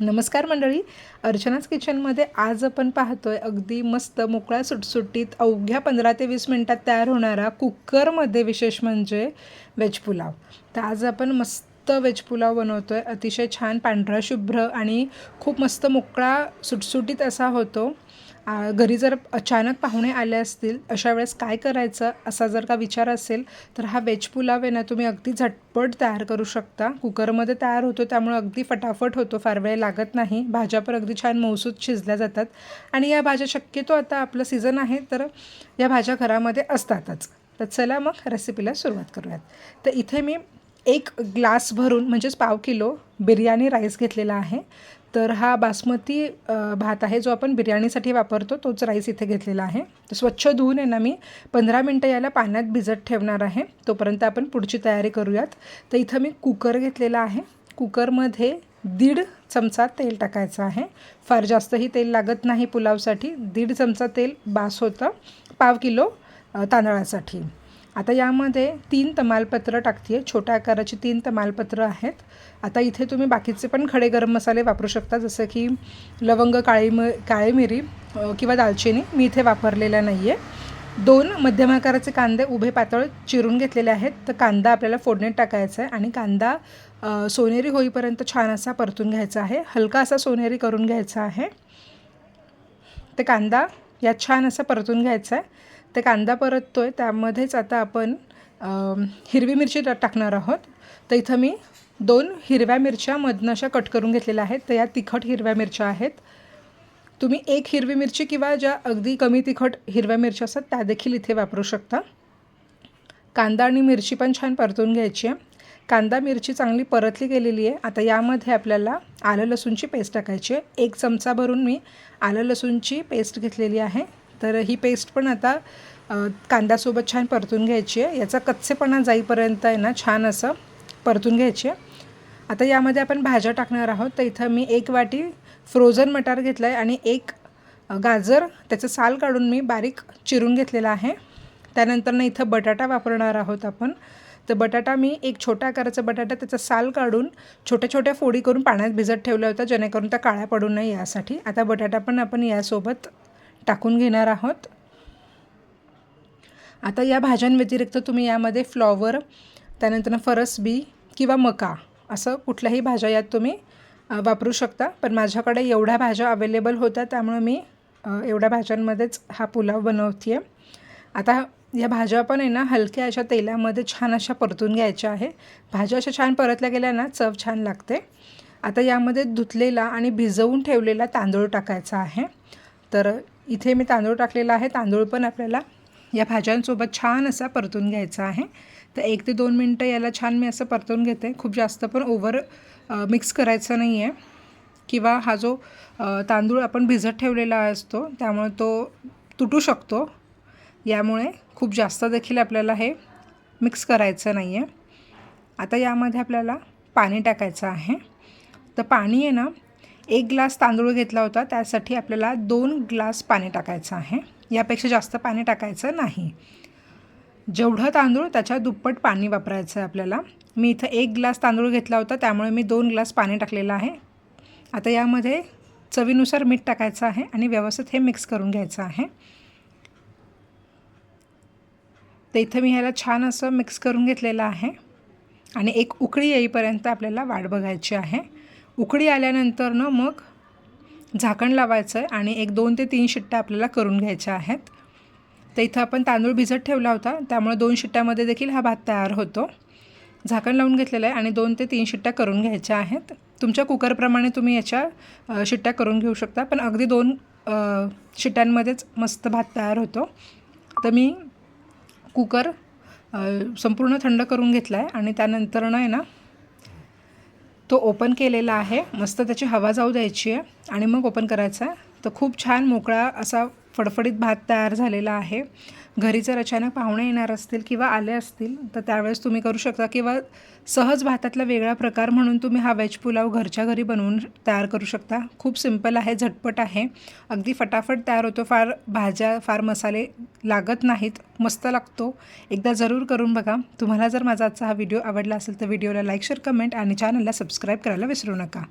नमस्कार मंडळी. अर्चनाच किचनमध्ये आज आपण पाहतोय अगदी मस्त मोकळ्या सुटसुटीत अवघ्या पंधरा ते वीस मिनटात तयार होणारा कुकरमध्ये विशेष म्हणजे वेज पुलाव. तर आज आपण मस्त वेज पुलाव बनवतो आहे अतिशय छान पांढरा शुभ्र आणि खूप मस्त मोकळा सुटसुटीत असा होतो. घरी जर अचानक पाहुणे आले असतील अशा वेळेस काय करायचं असा जर का विचार असेल तर हा वेज पुलाव आहे ना तुम्ही अगदी झटपट तयार करू शकता. कुकरमध्ये तयार होतो त्यामुळे अगदी फटाफट होतो फार वेळ लागत नाही. भाज्या पण अगदी छान मौसूद शिजल्या जातात. आणि या भाज्या शक्यतो आता आपलं सीझन आहे तर या भाज्या घरामध्ये असतातच. तर चला मग रेसिपीला सुरुवात करूयात. तर इथे मी एक ग्लास भरून म्हणजेच पाव किलो बिर्याणी राईस घेतलेला आहे. तर हा बासमती भात आहे जो आपण बिर्याणीसाठी वापरतो तोच राईस इथे घेतलेला आहे. तर स्वच्छ धुवून आहे ना मी पंधरा मिनटं याला पाण्यात भिजत ठेवणार आहे. तोपर्यंत आपण पुढची तयारी करूयात. तर इथं मी कुकर घेतलेला आहे. कुकरमध्ये दीड चमचा तेल टाकायचं आहे. फार जास्तही तेल लागत नाही पुलावसाठी. दीड चमचा तेल बास होतं. पाव किलो तांदळासाठी. आता यामध्ये तीन तमालपत्र टाकते आहे छोट्या आकाराची तीन तमालपत्र आहेत. आता इथे तुम्ही बाकीचे पण खडे गरम मसाले वापरू शकता. जसं की लवंग काळी म काळी मिरी किंवा दालचिनी मी इथे वापरलेल्या नाही आहे दोन मध्यम आकाराचे कांदे उभे पातळ चिरून घेतलेले आहेत. तर कांदा आपल्याला फोडणीत टाकायचा आहे आणि कांदा सोनेरी होईपर्यंत छान असा परतून घ्यायचा आहे. हलका असा सोनेरी करून घ्यायचा आहे. ते कांदा यात छान असा परतून घ्यायचा आहे. ते कांदा परततो आहे त्यामध्येच आता आपण हिरवी मिरची टाकणार आहोत. तर इथं मी दोन हिरव्या मिरच्या मधनं अशा कट करून घेतलेल्या आहेत. तर या तिखट हिरव्या मिरच्या आहेत. तुम्ही एक हिरवी मिरची किंवा ज्या अगदी कमी तिखट हिरव्या मिरच्या असतात त्या देखील इथे वापरू शकता. कांदा आणि मिरची पण छान परतून घ्यायची आहे. कांदा मिरची चांगली परतली गेलेली आहे. आता यामध्ये आपल्याला आलं लसूणची पेस्ट टाकायची आहे. एक चमचा भरून मी आलं लसूणची पेस्ट घेतलेली आहे. तर ही पेस्ट पण आता कांद्यासोबत छान परतून घ्यायची आहे. याचा कच्चेपणा जाईपर्यंत आहे ना छान असं परतून घ्यायची आहे. आता यामध्ये आपण भाज्या टाकणार आहोत. तर इथं मी एक वाटी फ्रोझन मटार घेतला आहे आणि एक गाजर त्याचं साल काढून मी बारीक चिरून घेतलेला आहे. त्यानंतर ना इथं बटाटा वापरणार आहोत आपण. तर बटाटा मी एक छोट्या आकाराचा बटाटा त्याचा साल काढून छोट्या छोट्या फोडी करून पाण्यात भिजत ठेवला होता जेणेकरून त्या काळ्या पडू नये यासाठी. आता बटाटा पण आपण यासोबत टाकून घेणार आहोत. आता या भाज्यांव्यतिरिक्त तुम्ही यामध्ये फ्लॉवर त्यानंतर फरसबी किंवा मका असं कुठल्याही भाज्या यात तुम्ही वापरू शकता. पण माझ्याकडे एवढ्या भाज्या अवेलेबल होत्या त्यामुळे मी एवढ्या भाज्यांमध्येच हा पुलाव बनवते आहे आता या भाज्या पण आहे ना हलक्या अशा तेलामध्ये छान अशा परतून घ्यायच्या आहे. भाज्या अशा छान परतल्या गेल्या ना चव छान लागते. आता यामध्ये धुतलेला आणि भिजवून ठेवलेला तांदूळ टाकायचा आहे. तर इथे मी तांदूळ टाकलेला आहे. तांदूळ पण आपल्याला या भाज्यांसोबत छान असा परतून घ्यायचा आहे. तर एक ते दोन मिनटं याला छान मी असं परतून घेते. खूप जास्त पण ओव्हर मिक्स करायचं नाही आहे किंवा हा जो तांदूळ आपण भिजत ठेवलेला असतो त्यामुळे तो तुटू शकतो. यामुळे खूप जास्त देखील आपल्याला हे मिक्स करायचं नाही आहे आता यामध्ये आपल्याला पाणी टाकायचं आहे. तर पाणी आहे ना एक ग्लास तांदूळ घेतला होता. त्यासाठी आपल्याला दोन ग्लास पाणी टाकायचं आहे. यापेक्षा जास्त पाणी टाकायचं नाही. जेवढं तांदूळ त्याच्या दुप्पट पाणी वापरायचं आहे आपल्याला. मी इथं एक ग्लास तांदूळ घेतला होता. त्यामुळे मी दोन ग्लास पाणी टाकलेलं आहे. आता यामध्ये चवीनुसार मीठ टाकायचं आहे आणि व्यवस्थित हे मिक्स करून घ्यायचं आहे. तर इथं मी ह्याला छान असं मिक्स करून घेतलेलं आहे. आणि एक उकळी येईपर्यंत आपल्याला वाट बघायची आहे. उकळी आल्यानंतर ना मग झाकण लावायचं आहे आणि एक दोन ते तीन शिट्ट्या आपल्याला करून घ्यायच्या आहेत. तर इथं आपण तांदूळ भिजत ठेवला होता त्यामुळे दोन शिट्ट्यामध्ये देखील हा भात तयार होतो. झाकण लावून घेतलेलं आहे आणि दोन ते तीन शिट्ट्या करून घ्यायच्या आहेत. तुमच्या कुकरप्रमाणे तुम्ही याच्या शिट्ट्या करून घेऊ शकता पण अगदी दोन शिट्ट्यांमध्येच मस्त भात तयार होतो. तर मी कुकर संपूर्ण थंड करून घेतला आहे आणि त्यानंतर ना आहे ना तो ओपन केलेला आहे. मस्त त्याची हवा जाऊ द्यायची आहे. आणि मग ओपन करायचा आहे. तर खूप छान मोकळा असा फडफडीत भात तयार झालेला आहे. घरी जर अचानक पाहुणे येणार असतील किंवा आले असतील तर त्यावेळेस तुम्ही करू शकता. किंवा सहज भातातला वेगळा प्रकार म्हणून तुम्ही हा वेज पुलाव घरच्या घरी बनवून तयार करू शकता. खूप सिंपल आहे झटपट आहे. अगदी फटाफट तयार होतो. फार भाज्या फार मसाले लागत नाहीत. मस्त लागतो. एकदा जरूर करून बघा. तुम्हाला जर माझा आजचा हा व्हिडिओ आवडला असेल तर व्हिडिओला लाईक शेअर कमेंट आणि चॅनलला सबस्क्राईब करायला विसरू नका.